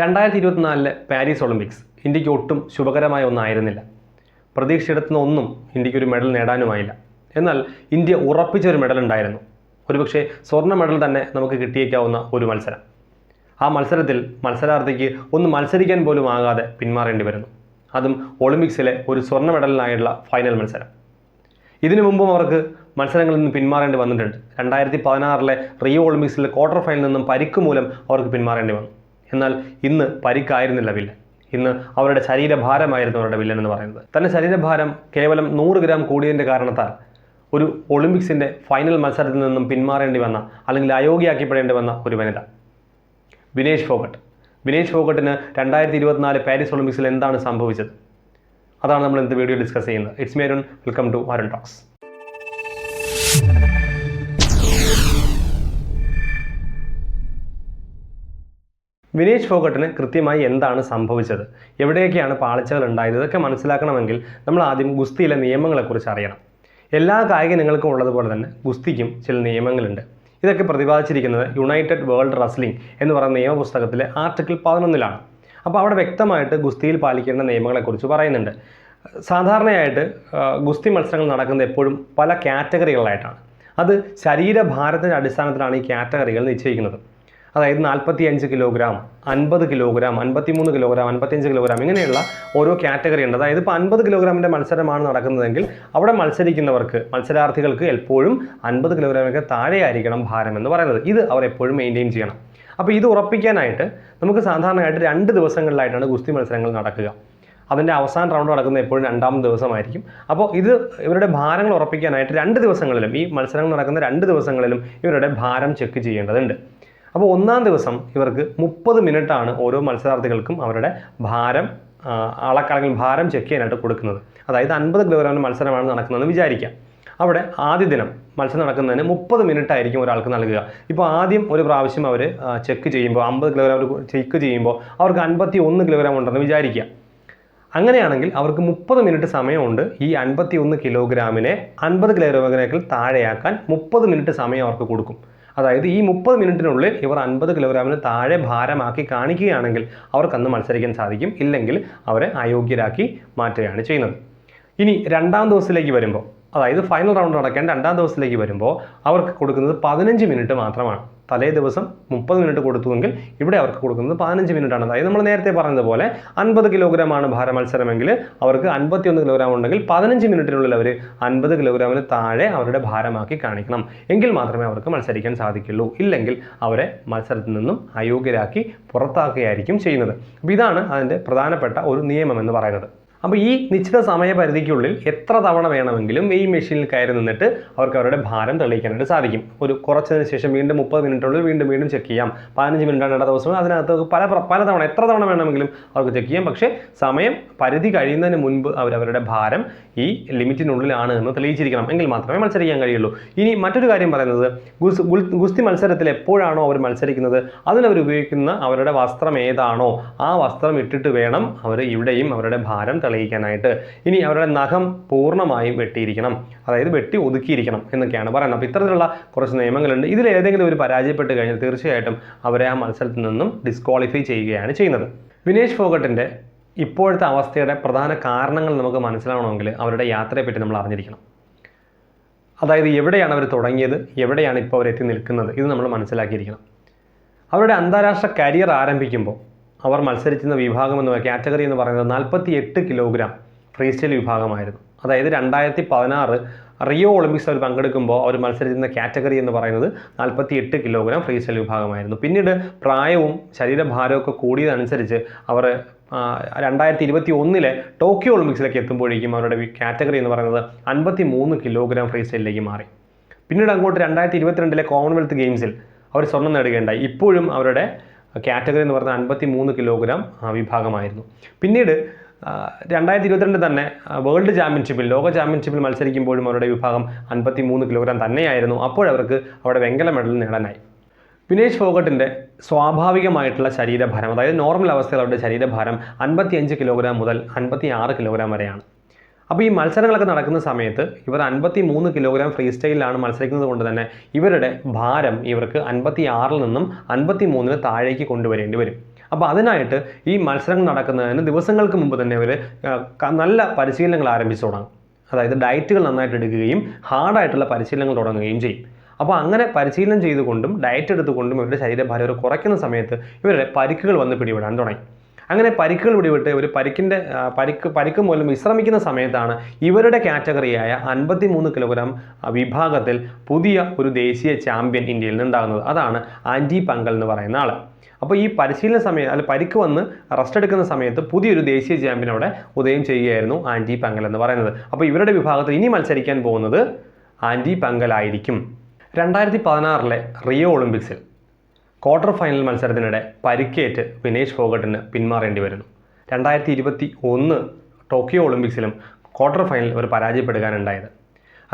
രണ്ടായിരത്തി ഇരുപത്തിനാലിലെ Paris Olympics ഇന്ത്യയ്ക്ക് ഒട്ടും ശുഭകരമായ ഒന്നായിരുന്നില്ല. പ്രതീക്ഷയെടുത്തുന്ന ഒന്നും ഇന്ത്യയ്ക്ക് ഒരു മെഡൽ നേടാനുമായില്ല. എന്നാൽ ഇന്ത്യ ഉറപ്പിച്ച ഒരു മെഡൽ ഉണ്ടായിരുന്നു. ഒരുപക്ഷെ സ്വർണ മെഡൽ തന്നെ നമുക്ക് കിട്ടിയേക്കാവുന്ന ഒരു മത്സരം. ആ മത്സരത്തിൽ മത്സരാർത്ഥിക്ക് ഒന്ന് മത്സരിക്കാൻ പോലും ആകാതെ പിന്മാറേണ്ടി വരുന്നു. അതും ഒളിമ്പിക്സിലെ ഒരു സ്വർണ മെഡലിനായുള്ള ഫൈനൽ മത്സരം. ഇതിനു മുമ്പും അവർക്ക് മത്സരങ്ങളിൽ നിന്ന് പിന്മാറേണ്ടി വന്നിട്ടുണ്ട്. രണ്ടായിരത്തി പതിനാറിലെ റിയോ ഒളിമ്പിക്സിലെ ക്വാർട്ടർ ഫൈനലിൽ നിന്നും പരിക്ക് മൂലം അവർക്ക് പിന്മാറേണ്ടി വന്നു. എന്നാൽ ഇന്ന് പരിക്കായിരുന്നില്ല വില്ലൻ. ഇന്ന് അവരുടെ ശരീരഭാരമായിരുന്നു അവരുടെ വില്ലൻ എന്ന് പറയുന്നത്. തന്റെ ശരീരഭാരം കേവലം നൂറ് ഗ്രാം കൂടിയതിന്റെ കാരണത്താൽ ഒരു ഒളിമ്പിക്സിന്റെ ഫൈനൽ മത്സരത്തിൽ നിന്നും പിന്മാറേണ്ടി വന്ന അല്ലെങ്കിൽ അയോഗ്യയാക്കിപ്പെടേണ്ടി വന്ന ഒരു വനിത. വിനേഷ് ഫോഗട്ട്. വിനേഷ് ഫോഗട്ടിന് രണ്ടായിരത്തി ഇരുപത്തിനാല് പാരീസ് ഒളിമ്പിക്സിൽ എന്താണ് സംഭവിച്ചത്? അതാണ് നമ്മൾ ഇന്നത്തെ വീഡിയോ ഡിസ്കസ് ചെയ്യുന്നത്. It's മേരുൺ welcome to Arun talks Vinesh ഫോഗട്ടിന് കൃത്യമായി എന്താണ് സംഭവിച്ചത്? എവിടെയൊക്കെയാണ് പാളിച്ചകൾ ഉണ്ടായത്? ഇതൊക്കെ മനസ്സിലാക്കണമെങ്കിൽ നമ്മൾ ആദ്യം ഗുസ്തിയിലെ നിയമങ്ങളെക്കുറിച്ച് അറിയണം. എല്ലാ കായിക ഇനങ്ങൾക്കും ഉള്ളതുപോലെ തന്നെ ഗുസ്തിക്കും ചില നിയമങ്ങളുണ്ട്. ഇതൊക്കെ പ്രതിപാദിച്ചിരിക്കുന്നത് യുണൈറ്റഡ് വേൾഡ് റസ്ലിംഗ് എന്ന് പറയുന്ന നിയമപുസ്തകത്തിലെ ആർട്ടിക്കിൾ പതിനൊന്നിലാണ്. അപ്പോൾ അവിടെ വ്യക്തമായിട്ട് ഗുസ്തിയിൽ പാലിക്കേണ്ട നിയമങ്ങളെക്കുറിച്ച് പറയുന്നുണ്ട്. സാധാരണയായിട്ട് ഗുസ്തി മത്സരങ്ങൾ നടക്കുന്നത് എപ്പോഴും പല കാറ്റഗറികളിലായിട്ടാണ് അത് ശരീരഭാരത്തിന്റെ അടിസ്ഥാനത്തിലാണ് ഈ കാറ്റഗറികൾ നിശ്ചയിക്കുന്നത്. അതായത് നാൽപ്പത്തി അഞ്ച് കിലോഗ്രാം അൻപത് കിലോഗ്രാം അൻപത്തിമൂന്ന് കിലോഗ്രാം അൻപത്തിയഞ്ച് കിലോഗ്രാം ഇങ്ങനെയുള്ള ഓരോ കാറ്റഗറി ഉണ്ട്. അതായത് ഇപ്പോൾ അൻപത് കിലോഗ്രാമിന്റെ മത്സരമാണ് നടക്കുന്നതെങ്കിൽ അവിടെ മത്സരിക്കുന്നവർക്ക് മത്സരാർത്ഥികൾക്ക് എപ്പോഴും അൻപത് കിലോഗ്രാമൊക്കെ താഴെയായിരിക്കണം ഭാരം എന്ന് പറയുന്നത്. ഇത് അവർ എപ്പോഴും മെയിന്റെയിൻ ചെയ്യണം. അപ്പോൾ ഇത് ഉറപ്പിക്കാനായിട്ട് നമുക്ക് സാധാരണയായിട്ട് രണ്ട് ദിവസങ്ങളിലായിട്ടാണ് ഗുസ്തി മത്സരങ്ങൾ നടക്കുക. അതിന്റെ അവസാന റൗണ്ട് നടക്കുന്നത് എപ്പോഴും രണ്ടാം ദിവസമായിരിക്കും. അപ്പോൾ ഇത് ഇവരുടെ ഭാരങ്ങൾ ഉറപ്പിക്കാനായിട്ട് രണ്ട് ദിവസങ്ങളിലും ഈ മത്സരങ്ങൾ നടക്കുന്ന രണ്ട് ദിവസങ്ങളിലും ഇവരുടെ ഭാരം ചെക്ക് ചെയ്യേണ്ടതുണ്ട്. അപ്പോൾ ഒന്നാം ദിവസം ഇവർക്ക് മുപ്പത് ആണ് ഓരോ മത്സരാർത്ഥികൾക്കും അവരുടെ ഭാരം ആ, ഭാരം ചെക്ക് ചെയ്യാനായിട്ട് കൊടുക്കുന്നത്. അതായത് അൻപത് കിലോഗ്രാം മത്സരമാണ് നടക്കുന്നതെന്ന് വിചാരിക്കാം. അവിടെ ആദ്യ ദിനം മത്സരം നടക്കുന്നതിന് മുപ്പത് മിനിറ്റ് ആയിരിക്കും ഒരാൾക്ക് നൽകുക. ഇപ്പോൾ ആദ്യം ഒരു പ്രാവശ്യം അവർ ചെക്ക് ചെയ്യുമ്പോൾ അമ്പത് കിലോഗ്രാം ചെക്ക് ചെയ്യുമ്പോൾ അവർക്ക് അൻപത്തി ഒന്ന് കിലോഗ്രാം ഉണ്ടെന്ന് വിചാരിക്കുക അങ്ങനെയാണെങ്കിൽ അവർക്ക് മുപ്പത് മിനിറ്റ് സമയമുണ്ട്. ഈ അൻപത്തി ഒന്ന് കിലോഗ്രാമിനെ അൻപത് കിലോഗ്രാമിനേക്കാൾ താഴെയാക്കാൻ മുപ്പത് മിനിറ്റ് സമയം അവർക്ക് കൊടുക്കും. അതായത് ഈ മുപ്പത് മിനിറ്റിനുള്ളിൽ ഇവർ അൻപത് കിലോഗ്രാമിന് താഴെ ഭാരമാക്കി കാണിക്കുകയാണെങ്കിൽ അവർക്കന്ന് മത്സരിക്കാൻ സാധിക്കും. ഇല്ലെങ്കിൽ അവരെ അയോഗ്യരാക്കി മാറ്റുകയാണ് ചെയ്യുന്നത്. ഇനി രണ്ടാം ദിവസത്തിലേക്ക് വരുമ്പോൾ അതായത് ഫൈനൽ റൗണ്ട് നടക്കേണ്ട രണ്ടാം ദിവസത്തിലേക്ക് വരുമ്പോൾ അവർക്ക് കൊടുക്കുന്നത് പതിനഞ്ച് മിനിറ്റ് മാത്രമാണ്. തലേ ദിവസം മുപ്പത് മിനിറ്റ് കൊടുത്തുവെങ്കിൽ ഇവിടെ അവർക്ക് കൊടുക്കുന്നത് പതിനഞ്ച് മിനിറ്റ് ആണ് അതായത് നമ്മൾ നേരത്തെ പറഞ്ഞതുപോലെ അൻപത് കിലോഗ്രാം ആണ് ഭാര മത്സരമെങ്കിൽ അവർക്ക് അൻപത്തിയൊന്ന് കിലോഗ്രാം ഉണ്ടെങ്കിൽ പതിനഞ്ച് മിനിറ്റിനുള്ളിൽ അവർ അൻപത് കിലോഗ്രാമിന് താഴെ അവരുടെ ഭാരമാക്കി കാണിക്കണം. എങ്കിൽ മാത്രമേ അവർക്ക് മത്സരിക്കാൻ സാധിക്കുള്ളൂ. ഇല്ലെങ്കിൽ അവരെ മത്സരത്തിൽ നിന്നും അയോഗ്യരാക്കി പുറത്താക്കുകയായിരിക്കും ചെയ്യുന്നത്. അപ്പോൾ ഇതാണ് അതിന്റെ പ്രധാനപ്പെട്ട ഒരു നിയമം എന്ന് പറയുന്നത്. അപ്പോൾ ഈ നിശ്ചിത സമയപരിധിക്കുള്ളിൽ എത്ര തവണ വേണമെങ്കിലും ഈ മെഷീനിൽ കയറി നിന്നിട്ട് അവർക്ക് അവരുടെ ഭാരം തെളിയിക്കാനായിട്ട് സാധിക്കും. ഒരു കുറച്ചതിന് ശേഷം വീണ്ടും മുപ്പത് മിനിറ്റുള്ളിൽ വീണ്ടും വീണ്ടും ചെക്ക് ചെയ്യാം. പതിനഞ്ച് മിനിറ്റാണ് ഇട ദിവസം അതിനകത്ത് പല പല തവണ എത്ര തവണ വേണമെങ്കിലും അവർക്ക് ചെക്ക് ചെയ്യാം. പക്ഷേ സമയം പരിധി കഴിയുന്നതിന് മുൻപ് അവർ അവരുടെ ഭാരം ഈ ലിമിറ്റിനുള്ളിലാണ് എന്ന് തെളിയിച്ചിരിക്കണം. എങ്കിൽ മാത്രമേ മത്സരിക്കാൻ കഴിയുള്ളൂ. ഇനി മറ്റൊരു കാര്യം പറയുന്നത് ഗുസ്തി മത്സരത്തിൽ എപ്പോഴാണോ അവർ മത്സരിക്കുന്നത്? അതിനവർ ഉപയോഗിക്കുന്ന അവരുടെ വസ്ത്രം ഏതാണോ? ആ വസ്ത്രം ഇട്ടിട്ട് വേണം അവർ ഇവിടെയും അവരുടെ ഭാരം തെളിയിക്കാനായിട്ട്. ഇനി അവരുടെ നഖം പൂർണമായും വെട്ടിയിരിക്കണം. അതായത് വെട്ടി ഒതുക്കിയിരിക്കണം എന്നൊക്കെയാണ് പറയുന്നത്. അപ്പോൾ ഇത്തരത്തിലുള്ള കുറച്ച് നിയമങ്ങളുണ്ട്. ഇതിൽ ഏതെങ്കിലും ഒരു പരാജയപ്പെട്ട് കഴിഞ്ഞാൽ തീർച്ചയായിട്ടും അവരെ ആ മത്സരത്തിൽ നിന്നും ഡിസ്ക്വാളിഫൈ ചെയ്യുകയാണ് ചെയ്യുന്നത്. വിനേഷ് ഫോഗട്ടിന്റെ ഇപ്പോഴത്തെ അവസ്ഥയുടെ പ്രധാന കാരണങ്ങൾ നമുക്ക് മനസ്സിലാവണമെങ്കിൽ അവരുടെ യാത്രയെപ്പറ്റി നമ്മൾ അറിഞ്ഞിരിക്കണം. അതായത് എവിടെയാണ് അവർ തുടങ്ങിയത്? എവിടെയാണ് ഇപ്പോൾ അവരെത്തി നിൽക്കുന്നത്? ഇത് നമ്മൾ മനസ്സിലാക്കിയിരിക്കണം. അവരുടെ അന്താരാഷ്ട്ര കരിയർ ആരംഭിക്കുമ്പോൾ അവർ മത്സരിച്ചിരുന്ന വിഭാഗം എന്ന് കാറ്റഗറി എന്ന് പറയുന്നത് നാൽപ്പത്തി എട്ട് കിലോഗ്രാം ഫ്രീ സ്റ്റൈൽ വിഭാഗമായിരുന്നു. അതായത് രണ്ടായിരത്തി പതിനാറ് റിയോ ഒളിമ്പിക്സ് അവർ പങ്കെടുക്കുമ്പോൾ അവർ മത്സരിച്ചിരുന്ന കാറ്റഗറി എന്ന് പറയുന്നത് നാൽപ്പത്തി എട്ട് കിലോഗ്രാം ഫ്രീ സ്റ്റൈൽ വിഭാഗമായിരുന്നു. പിന്നീട് പ്രായവും ശരീരഭാരവും ഒക്കെ കൂടിയതനുസരിച്ച് അവർ രണ്ടായിരത്തി ഇരുപത്തി ഒന്നിലെ ടോക്കിയോ ഒളിമ്പിക്സിലേക്ക് എത്തുമ്പോഴേക്കും അവരുടെ കാറ്റഗറി എന്ന് പറയുന്നത് അൻപത്തി മൂന്ന് കിലോഗ്രാം ഫ്രീ സ്റ്റൈലിലേക്ക് മാറി. പിന്നീട് അങ്ങോട്ട് രണ്ടായിരത്തി ഇരുപത്തിരണ്ടിലെ കോമൺവെൽത്ത് ഗെയിംസിൽ അവർ സ്വർണം നേടുകയുണ്ടായി. ഇപ്പോഴും അവരുടെ കാറ്റഗറി എന്ന് പറഞ്ഞാൽ അൻപത്തി മൂന്ന് കിലോഗ്രാം വിഭാഗമായിരുന്നു. പിന്നീട് രണ്ടായിരത്തി ഇരുപത്തിരണ്ട് തന്നെ വേൾഡ് ചാമ്പ്യൻഷിപ്പിൽ ലോക ചാമ്പ്യൻഷിപ്പിൽ മത്സരിക്കുമ്പോഴും അവരുടെ വിഭാഗം അൻപത്തി മൂന്ന് കിലോഗ്രാം തന്നെയായിരുന്നു അപ്പോഴവർക്ക് അവിടെ വെങ്കല മെഡൽ നേടാനായി. വിനേഷ് ഫോഗട്ടിന്റെ സ്വാഭാവികമായിട്ടുള്ള ശരീരഭാരം അതായത് നോർമൽ അവസ്ഥയിൽ അവരുടെ ശരീരഭാരം അൻപത്തിയഞ്ച് കിലോഗ്രാം മുതൽ അൻപത്തി ആറ് കിലോഗ്രാം വരെയാണ്. അപ്പോൾ ഈ മത്സരങ്ങളൊക്കെ നടക്കുന്ന സമയത്ത് ഇവർ അൻപത്തി മൂന്ന് കിലോഗ്രാം ഫ്രീ സ്റ്റൈലിലാണ് മത്സരിക്കുന്നത് കൊണ്ട് തന്നെ ഇവരുടെ ഭാരം ഇവർക്ക് അൻപത്തി ആറിൽ നിന്നും അൻപത്തി മൂന്നിന് താഴേക്ക് കൊണ്ടുവരേണ്ടി വരും. അപ്പോൾ അതിനായിട്ട് ഈ മത്സരങ്ങൾ നടക്കുന്നതിന് ദിവസങ്ങൾക്ക് മുമ്പ് തന്നെ ഇവർ നല്ല പരിശീലനങ്ങൾ ആരംഭിച്ചു തുടങ്ങും. അതായത് ഡയറ്റുകൾ നന്നായിട്ട് എടുക്കുകയും ഹാർഡായിട്ടുള്ള പരിശീലനങ്ങൾ തുടങ്ങുകയും ചെയ്യും. അപ്പോൾ അങ്ങനെ പരിശീലനം ചെയ്തുകൊണ്ടും ഡയറ്റ് എടുത്തുകൊണ്ടും ഇവരുടെ ശരീരഭാരം കുറയ്ക്കുന്ന സമയത്ത് ഇവരുടെ പരിക്കുകൾ വന്ന് പിടിപെടാൻ തുടങ്ങി. അങ്ങനെ പരിക്കുകൾ പിടിപെട്ട് ഒരു പരിക്കിന്റെ പരിക്ക് പരിക്ക് മൂലം വിശ്രമിക്കുന്ന സമയത്താണ് ഇവരുടെ കാറ്റഗറിയായ അൻപത്തി മൂന്ന് കിലോഗ്രാം വിഭാഗത്തിൽ പുതിയ ഒരു ദേശീയ ചാമ്പ്യൻ ഇന്ത്യയിൽ നിന്നുണ്ടാകുന്നത് അതാണ് ആന്റി പങ്കൽ എന്ന് പറയുന്ന ആൾ അപ്പോൾ ഈ പരിശീലന സമയം അല്ല പരിക്ക് വന്ന് റെസ്റ്റ് എടുക്കുന്ന സമയത്ത് പുതിയൊരു ദേശീയ ചാമ്പ്യൻ അവിടെ ഉദയം ചെയ്യുകയായിരുന്നു ആന്റി പങ്കൽ എന്ന് പറയുന്നത്. അപ്പോൾ ഇവരുടെ വിഭാഗത്തിൽ ഇനി മത്സരിക്കാൻ പോകുന്നത് ആന്റി പങ്കലായിരിക്കും. രണ്ടായിരത്തി പതിനാറിലെ റിയോ ഒളിമ്പിക്സിൽ. ക്വാർട്ടർ ഫൈനൽ മത്സരത്തിനിടെ പരിക്കേറ്റ് വിനേഷ് ഫോഗട്ടിന് പിന്മാറേണ്ടി വരുന്നു. രണ്ടായിരത്തി ഇരുപത്തി ഒന്ന് ടോക്കിയോ ഒളിമ്പിക്സിലും ക്വാർട്ടർ ഫൈനൽ ഒരു പരാജയപ്പെടുകയാണുണ്ടായത്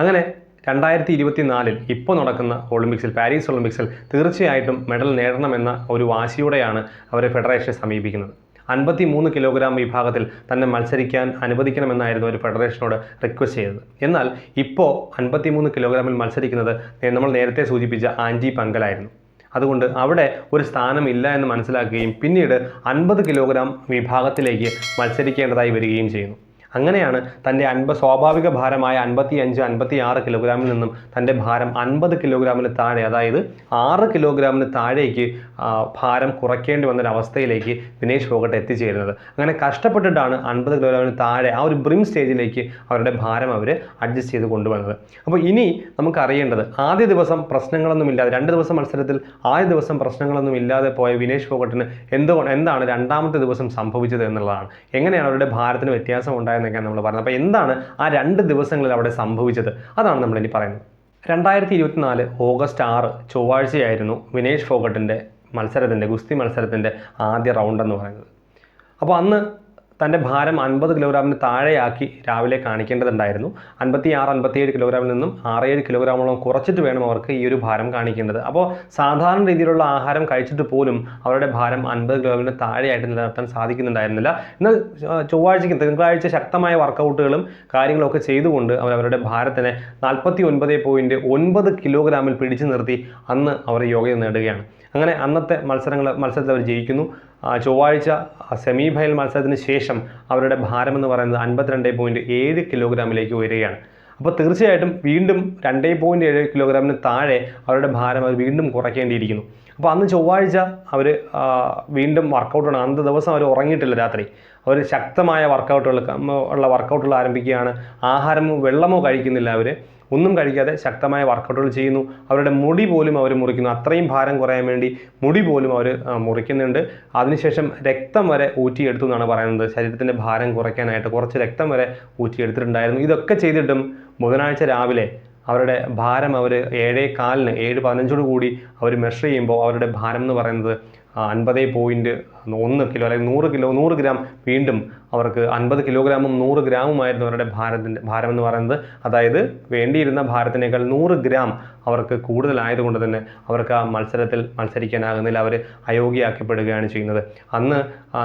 അങ്ങനെ രണ്ടായിരത്തി ഇരുപത്തി നാലിൽ ഇപ്പോൾ നടക്കുന്ന ഒളിമ്പിക്സിൽ പാരീസ് ഒളിമ്പിക്സിൽ തീർച്ചയായിട്ടും മെഡൽ നേടണമെന്ന ഒരു വാശിയോടെയാണ് അവരെ ഫെഡറേഷനെ സമീപിക്കുന്നത്. അൻപത്തി മൂന്ന് കിലോഗ്രാം വിഭാഗത്തിൽ തന്നെ മത്സരിക്കാൻ അനുവദിക്കണമെന്നായിരുന്നു ഒരു ഫെഡറേഷനോട് റിക്വസ്റ്റ് ചെയ്തത്. എന്നാൽ ഇപ്പോൾ അൻപത്തി മൂന്ന് കിലോഗ്രാമിൽ മത്സരിക്കുന്നത് നമ്മൾ നേരത്തെ സൂചിപ്പിച്ച ആന്റി പങ്കലായിരുന്നു. അതുകൊണ്ട് അവിടെ ഒരു സ്ഥാനമില്ല എന്ന് മനസ്സിലാക്കുകയും പിന്നീട് അൻപത് കിലോഗ്രാം വിഭാഗത്തിലേക്ക് മത്സരിക്കേണ്ടതായി വരികയും ചെയ്യുന്നു. അങ്ങനെയാണ് തന്റെ അൻപ സ്വാഭാവിക ഭാരമായ അൻപത്തി അഞ്ച് അൻപത്തി ആറ് കിലോഗ്രാമിൽ നിന്നും തന്റെ ഭാരം അൻപത് കിലോഗ്രാമിന് താഴെ അതായത് ആറ് കിലോഗ്രാമിന് താഴേക്ക് ഭാരം കുറയ്ക്കേണ്ടി വന്നൊരവസ്ഥയിലേക്ക് വിനേഷ് ഫോഗട്ട് എത്തിച്ചേരുന്നത്. അങ്ങനെ കഷ്ടപ്പെട്ടിട്ടാണ് അൻപത് കിലോഗ്രാമിന് താഴെ ആ ഒരു ബ്രിം സ്റ്റേജിലേക്ക് അവരുടെ ഭാരം അവർ അഡ്ജസ്റ്റ് ചെയ്ത് കൊണ്ടുവന്നത്. അപ്പോൾ ഇനി നമുക്കറിയേണ്ടത് ആദ്യ ദിവസം പ്രശ്നങ്ങളൊന്നുമില്ലാതെ രണ്ട് ദിവസം മത്സരത്തിൽ ആദ്യ ദിവസം പ്രശ്നങ്ങളൊന്നും ഇല്ലാതെ പോയ വിനേഷ് ഫോഗട്ടിന് എന്തുകൊണ്ട് എന്താണ് രണ്ടാമത്തെ ദിവസം സംഭവിച്ചത് എന്നുള്ളതാണ്. എങ്ങനെയാണ് അവരുടെ ഭാരത്തിന് വ്യത്യാസം ഉണ്ടായെന്നൊക്കെയാണ് നമ്മൾ പറയുന്നത്. അപ്പോൾ എന്താണ് ആ രണ്ട് ദിവസങ്ങളിൽ അവിടെ സംഭവിച്ചത്? അതാണ് നമ്മൾ ഇനി പറയുന്നത്. രണ്ടായിരത്തി ഇരുപത്തിനാല് ഓഗസ്റ്റ് ആറ് ചൊവ്വാഴ്ചയായിരുന്നു വിനേഷ് ഫോഗട്ടിന്റെ മത്സരത്തിന്റെ ഗുസ്തി മത്സരത്തിന്റെ ആദ്യ റൗണ്ട് എന്ന് പറയുന്നത്. അപ്പോൾ അന്ന് തന്റെ ഭാരം അൻപത് കിലോഗ്രാമിന് താഴെയാക്കി രാവിലെ കാണിക്കേണ്ടതുണ്ടായിരുന്നു. അൻപത്തി ആറ് അൻപത്തിയേഴ് കിലോഗ്രാമിൽ നിന്നും ആറേഴ് കിലോഗ്രാമോളം കുറച്ചിട്ട് വേണം അവർക്ക് ഈ ഒരു ഭാരം കാണിക്കേണ്ടത്. അപ്പോൾ സാധാരണ രീതിയിലുള്ള ആഹാരം കഴിച്ചിട്ട് പോലും അവരുടെ ഭാരം അൻപത് കിലോഗ്രാമിന് താഴെയായിട്ട് നിലനിർത്താൻ സാധിക്കുന്നുണ്ടായിരുന്നില്ല. എന്നാൽ ചൊവ്വാഴ്ചയ്ക്ക് തിങ്കളാഴ്ച ശക്തമായ വർക്കൗട്ടുകളും കാര്യങ്ങളൊക്കെ ചെയ്തുകൊണ്ട് അവർ അവരുടെ ഭാരത്തിനെ നാൽപ്പത്തി ഒൻപത് പോയിന്റ് ഒൻപത് കിലോഗ്രാമിൽ പിടിച്ചു നിർത്തി അന്ന് അവർ യോഗ്യത നേടുകയാണ്. അങ്ങനെ അന്നത്തെ മത്സരങ്ങൾ മത്സരത്തിൽ അവർ ജയിക്കുന്നു. ചൊവ്വാഴ്ച സെമി ഫൈനൽ മത്സരത്തിന് ശേഷം അവരുടെ ഭാരം എന്ന് പറയുന്നത് അൻപത്തിരണ്ട് പോയിന്റ് ഏഴ് കിലോഗ്രാമിലേക്ക് ഉയരുകയാണ്. അപ്പോൾ തീർച്ചയായിട്ടും വീണ്ടും രണ്ടേ പോയിന്റ് ഏഴ് കിലോഗ്രാമിന് താഴെ അവരുടെ ഭാരം അവർ വീണ്ടും കുറയ്ക്കേണ്ടിയിരിക്കുന്നു. അപ്പോൾ അന്ന് ചൊവ്വാഴ്ച അവർ വീണ്ടും വർക്കൗട്ടാണ് അന്ന് ദിവസം അവർ ഉറങ്ങിയിട്ടില്ല രാത്രി. അവർ ശക്തമായ വർക്കൗട്ടുകൾ ഉള്ള വർക്കൗട്ടുകൾ ആരംഭിക്കുകയാണ്. ആഹാരമോ വെള്ളമോ കഴിക്കുന്നില്ല അവർ ഒന്നും കഴിക്കാതെ ശക്തമായ വർക്കൗട്ടുകൾ ചെയ്യുന്നു. അവരുടെ മുടി പോലും അവർ മുറിക്കുന്നു. അത്രയും ഭാരം കുറയാൻ വേണ്ടി മുടി പോലും അവർ മുറിക്കുന്നുണ്ട്. അതിനുശേഷം രക്തം വരെ ഊറ്റിയെടുത്തു എന്നാണ് പറയുന്നത്. ശരീരത്തിന്റെ ഭാരം കുറയ്ക്കാനായിട്ട് കുറച്ച് രക്തം വരെ ഊറ്റിയെടുത്തിട്ടുണ്ടായിരുന്നു. ഇതൊക്കെ ചെയ്തിട്ടും ബുധനാഴ്ച രാവിലെ അവരുടെ ഭാരം അവർ ഏഴേ കാലിന് ഏഴ് പതിനഞ്ചോട് കൂടി അവർ മെഷർ ചെയ്യുമ്പോൾ അവരുടെ ഭാരം എന്ന് പറയുന്നത് അൻപത് പോയിന്റ് ഒന്ന് കിലോ അല്ലെങ്കിൽ നൂറ് കിലോ നൂറ് ഗ്രാം വീണ്ടും അവർക്ക് അൻപത് കിലോഗ്രാമും നൂറ് ഗ്രാമുമായിരുന്നു അവരുടെ ഭാരത്തിന്റെ ഭാരം എന്ന് പറയുന്നത്. അതായത് വേണ്ടിയിരുന്ന ഭാരത്തിനേക്കാൾ നൂറ് ഗ്രാം അവർക്ക് കൂടുതലായതുകൊണ്ട് തന്നെ അവർക്ക് ആ മത്സരത്തിൽ മത്സരിക്കാനാകുന്നില്ല. അവർ അയോഗ്യയാക്കപ്പെടുകയാണ് ചെയ്യുന്നത്. അന്ന്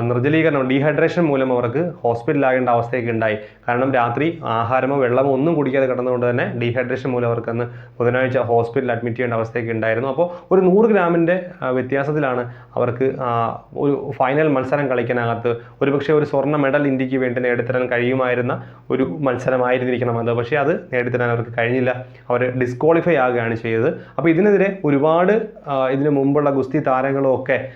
നിർജലീകരണം ഡീഹൈഡ്രേഷൻ മൂലം അവർക്ക് ഹോസ്പിറ്റലാകേണ്ട അവസ്ഥയൊക്കെ ഉണ്ടായി. കാരണം രാത്രി ആഹാരമോ വെള്ളമോ ഒന്നും കുടിക്കാതെ കിടന്നുകൊണ്ട് തന്നെ ഡീഹൈഡ്രേഷൻ മൂലം അവർക്ക് അന്ന് ബുധനാഴ്ച ഹോസ്പിറ്റലിൽ അഡ്മിറ്റ് ചെയ്യേണ്ട അവസ്ഥയൊക്കെ ഉണ്ടായിരുന്നു. അപ്പോൾ ഒരു നൂറ് ഗ്രാമിന്റെ വ്യത്യാസത്തിലാണ് അവർക്ക് ഒരു ഫൈനൽ മത്സരം കളിക്കാനകത്ത് ഒരുപക്ഷെ ഒരു സ്വർണ മെഡൽ ഇന്ത്യയ്ക്ക് വേണ്ടി നേടിത്തരാൻ കഴിയുമായിരുന്ന ഒരു മത്സരമായിരുന്നിരിക്കണം അത്. പക്ഷേ അത് നേടിത്തരാൻ അവർക്ക് കഴിഞ്ഞില്ല. അവർ ഡിസ്ക്വാളിഫൈ ആകുകയാണ് ചെയ്തത്. അപ്പോൾ ഇതിനെതിരെ ഒരുപാട് ഇതിനു മുമ്പുള്ള ഗുസ്തി താരങ്ങളും ഒക്കെ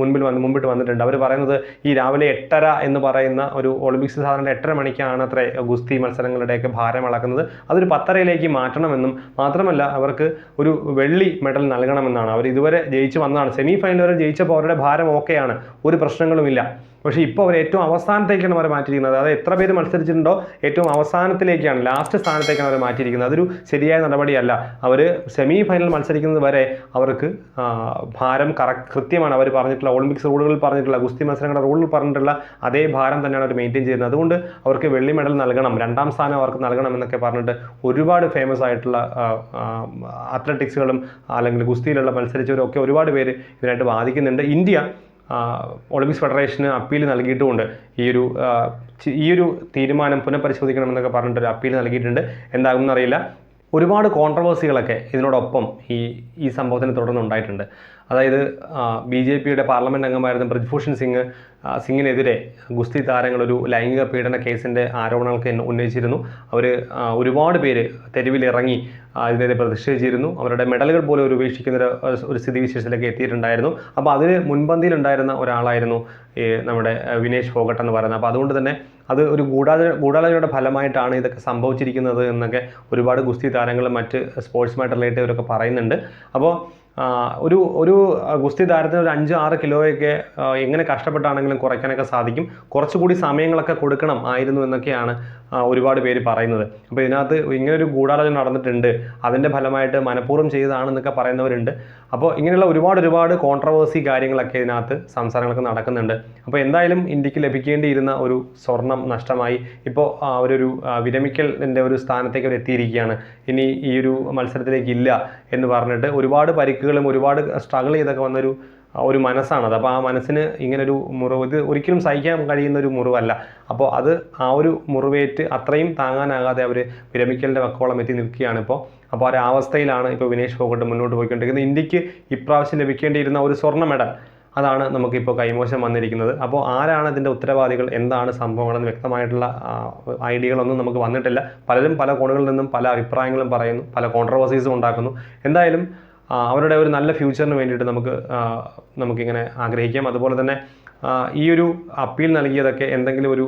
മുൻപിൽ വന്ന് മുമ്പിട്ട് വന്നിട്ടുണ്ട്. അവർ പറയുന്നത് ഈ രാവിലെ എട്ടര എന്ന് പറയുന്ന ഒരു ഒളിമ്പിക്സ് സാധാരണ എട്ടര മണിക്കാണ് അത്ര ഗുസ്തി മത്സരങ്ങളുടെയൊക്കെ ഭാരം അളക്കുന്നത്. അതൊരു പത്തരയിലേക്ക് മാറ്റണമെന്നും മാത്രമല്ല അവർക്ക് ഒരു വെള്ളി മെഡൽ നൽകണമെന്നാണ്. അവർ ഇതുവരെ ജയിച്ചു വന്നതാണ്. സെമി ഫൈനൽ വരെ ജയിച്ചപ്പോൾ അവരുടെ ഭാരം ഓക്കെയാണ്. ഒരു പ്രശ്നങ്ങളുമില്ല പക്ഷേ ഇപ്പോൾ അവർ ഏറ്റവും അവസാനത്തേക്കാണ് അവരെ മാറ്റിയിരിക്കുന്നത്. അതായത് എത്ര പേര് മത്സരിച്ചിട്ടുണ്ടോ ഏറ്റവും അവസാനത്തിലേക്കാണ് ലാസ്റ്റ് സ്ഥാനത്തേക്കാണ് അവരെ മാറ്റിയിരിക്കുന്നത്. അതൊരു ശരിയായ നടപടിയല്ല. അവർ സെമി ഫൈനൽ മത്സരിക്കുന്നത് വരെ അവർക്ക് ഭാരം കറക്റ്റ് കൃത്യമാണ്. അവർ പറഞ്ഞിട്ടുള്ള ഒളിമ്പിക്സ് റൂളുകളിൽ പറഞ്ഞിട്ടുള്ള ഗുസ്തി മത്സരങ്ങളുടെ റൂളിൽ പറഞ്ഞിട്ടുള്ള അതേ ഭാരം തന്നെയാണ് അവർ മെയിന്റെയിൻ ചെയ്യുന്നത്. അതുകൊണ്ട് അവർക്ക് വെള്ളി മെഡൽ നൽകണം രണ്ടാം സ്ഥാനം അവർക്ക് നൽകണം എന്നൊക്കെ പറഞ്ഞിട്ട് ഒരുപാട് ഫേമസ് ആയിട്ടുള്ള അത്ലറ്റിക്സുകളും അല്ലെങ്കിൽ ഗുസ്തിയിലുള്ള മത്സരിച്ചവരും ഒക്കെ ഒരുപാട് പേര് ഇതിനായിട്ട് ബാധിക്കുന്നുണ്ട് ഇന്ത്യ ഒളിമ്പിക്സ് ഫെഡറേഷന് അപ്പീൽ നൽകിയിട്ടുമുണ്ട്. ഈ ഒരു ഈ ഒരു തീരുമാനം പുനഃപരിശോധിക്കണമെന്നൊക്കെ പറഞ്ഞിട്ടൊരു അപ്പീൽ നൽകിയിട്ടുണ്ട്. എന്താകുമെന്നറിയില്ല. ഒരുപാട് കോൺട്രവേഴ്സികളൊക്കെ ഇതിനോടൊപ്പം ഈ ഈ സംഭവത്തിനെ തുടർന്ന് ഉണ്ടായിട്ടുണ്ട് അതായത് ബി ജെ പിയുടെ പാർലമെന്റ് അംഗമായിരുന്ന ബ്രിജ്ഭൂഷൺ സിംഗ് സിംഗിനെതിരെ ഗുസ്തി താരങ്ങളൊരു ലൈംഗിക പീഡന കേസിന്റെ ആരോപണങ്ങൾക്ക് ഉന്നയിച്ചിരുന്നു. അവർ ഒരുപാട് പേര് തെരുവിലിറങ്ങി അതിനെതിരെ പ്രതിഷേധിച്ചിരുന്നു. അവരുടെ മെഡലുകൾ പോലും ഒരു ഉപേക്ഷിക്കുന്ന ഒരു സ്ഥിതിവിശേഷത്തിലേക്ക് എത്തിയിട്ടുണ്ടായിരുന്നു. അപ്പോൾ അതിന് മുൻപന്തിയിലുണ്ടായിരുന്ന ഒരാളായിരുന്നു ഈ നമ്മുടെ വിനേഷ് ഫോഗട്ട് എന്ന് പറയുന്നത്. അപ്പോൾ അതുകൊണ്ട് തന്നെ അത് ഒരു ഗൂഢാലോചന ഗൂഢാലോചനയുടെ ഫലമായിട്ടാണ് ഇതൊക്കെ സംഭവിച്ചിരിക്കുന്നത് എന്നൊക്കെ ഒരുപാട് ഗുസ്തി താരങ്ങളും മറ്റ് സ്പോർട്സുമായിട്ട് റിലേറ്റ് ചെയ്തവരൊക്കെ പറയുന്നുണ്ട്. അപ്പോൾ ഒരു ഒരു ഗുസ്തി താരത്തിന് ഒരു അഞ്ച് ആറ് കിലോയൊക്കെ എങ്ങനെ കഷ്ടപ്പെട്ടാണെങ്കിലും കുറയ്ക്കാനൊക്കെ സാധിക്കും. കുറച്ചുകൂടി സമയങ്ങളൊക്കെ കൊടുക്കണം ആയിരുന്നു എന്നൊക്കെയാണ് ഒരുപാട് പേര് പറയുന്നത്. അപ്പോൾ ഇതിനകത്ത് ഇങ്ങനൊരു ഗൂഢാലോചന നടന്നിട്ടുണ്ട്. അതിന്റെ ഫലമായിട്ട് മനഃപൂർവം ചെയ്തതാണെന്നൊക്കെ പറയുന്നവരുണ്ട്. അപ്പോൾ ഇങ്ങനെയുള്ള ഒരുപാട് ഒരുപാട് കോൺട്രവേഴ്സി കാര്യങ്ങളൊക്കെ ഇതിനകത്ത് സംസാരങ്ങളൊക്കെ നടക്കുന്നുണ്ട്. അപ്പോൾ എന്തായാലും ഇന്ത്യയ്ക്ക് ലഭിക്കേണ്ടിയിരുന്ന ഒരു സ്വർണം നഷ്ടമായി. ഇപ്പോൾ അവരൊരു വിരമിക്കലിന്റെ ഒരു സ്ഥാനത്തേക്ക് അവർ എത്തിയിരിക്കുകയാണ് ഇനി ഈ ഒരു മത്സരത്തിലേക്ക് ഇല്ല. എന്ന് പറഞ്ഞിട്ട് ഒരുപാട് പരിക്കുകളും ഒരുപാട് സ്ട്രഗിൾ ചെയ്തൊക്കെ വന്നൊരു ഒരു മനസ്സാണത്. അപ്പോൾ ആ മനസ്സിന് ഇങ്ങനൊരു മുറിവ് ഇത് ഒരിക്കലും സഹിക്കാൻ കഴിയുന്ന ഒരു മുറിവല്ല. അപ്പോൾ അത് ആ ഒരു മുറിവേറ്റ് അത്രയും താങ്ങാനാകാതെ അവർ വിരമിക്കലിന്റെ വക്കോളം എത്തി നിൽക്കുകയാണ് ഇപ്പോൾ അപ്പോൾ ആ ഒരു അവസ്ഥയിലാണ് ഇപ്പോൾ വിനേഷ് ഫോഗട്ട് മുന്നോട്ട് പോയിക്കൊണ്ടിരിക്കുന്നത്. ഇന്ത്യയ്ക്ക് ഇപ്രാവശ്യം ലഭിക്കേണ്ടിയിരുന്ന ഒരു സ്വർണ മെഡൽ അതാണ് നമുക്കിപ്പോൾ കൈമോശം വന്നിരിക്കുന്നത്. അപ്പോൾ ആരാണ് ഇതിന്റെ ഉത്തരവാദികൾ? എന്താണ് സംഭവങ്ങളെന്ന് വ്യക്തമായിട്ടുള്ള ഐഡിയകളൊന്നും നമുക്ക് വന്നിട്ടില്ല. പലരും പല കോണുകളിൽ നിന്നും പല അഭിപ്രായങ്ങളും പറയുന്നു. പല കോൺട്രവേഴ്സീസും ഉണ്ടാക്കുന്നു. എന്തായാലും അവരുടെ ഒരു നല്ല ഫ്യൂച്ചറിന് വേണ്ടിയിട്ട് നമുക്ക് നമുക്കിങ്ങനെ ആഗ്രഹിക്കാം. അതുപോലെ തന്നെ ഈ ഒരു അപ്പീൽ നൽകിയതൊക്കെ എന്തെങ്കിലും ഒരു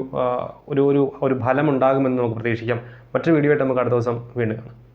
ഒരു ഒരു ഫലമുണ്ടാകുമെന്ന് നമുക്ക് പ്രതീക്ഷിക്കാം. മറ്റൊരു വീഡിയോ ആയിട്ട് നമുക്ക് അടുത്ത ദിവസം വീണ്ടും കാണാം.